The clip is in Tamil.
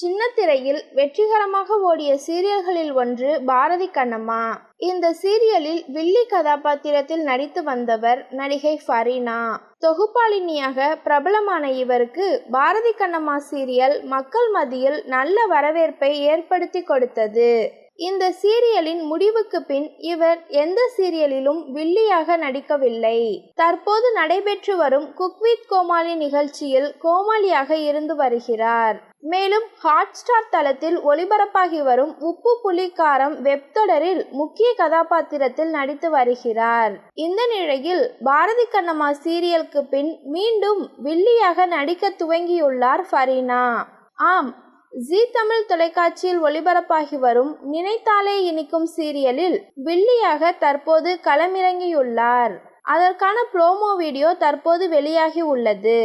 சின்னத்திரையில் வெற்றிகரமாக ஓடிய சீரியல்களில் ஒன்று பாரதி கண்ணம்மா. இந்த சீரியலில் வில்லி கதாபாத்திரத்தில் நடித்து வந்தவர் நடிகை ஃபரீனா. தொகுப்பாளினியாக பிரபலமான இவருக்கு பாரதி கண்ணம்மா சீரியல் மக்கள் மத்தியில் நல்ல வரவேற்பை ஏற்படுத்தி கொடுத்தது. இந்த சீரியலின் முடிவுக்கு பின் இவர் எந்த சீரியலிலும் வில்லியாக நடிக்கவில்லை. தற்போது நடைபெற்று வரும் குக்வித் கோமாளி நிகழ்ச்சியில் கோமாளியாக இருந்து வருகிறார். மேலும் ஹாட்ஸ்டார் தளத்தில் ஒளிபரப்பாகி வரும் உப்பு புலி காரம் முக்கிய கதாபாத்திரத்தில் நடித்து வருகிறார். இந்த நிலையில் பாரதி கண்ணம்மா சீரியலுக்கு பின் மீண்டும் வில்லியாக நடிக்க துவங்கியுள்ளார் ஃபரீனா. ஆம் ஜி தமிழ் தொலைக்காட்சியில் ஒளிபரப்பாகி வரும் நினைத்தாலே இனிக்கும் சீரியலில் வில்லியாக தற்போது களமிறங்கியுள்ளார். அதற்கான ப்ரோமோ வீடியோ தற்போது வெளியாகி உள்ளது.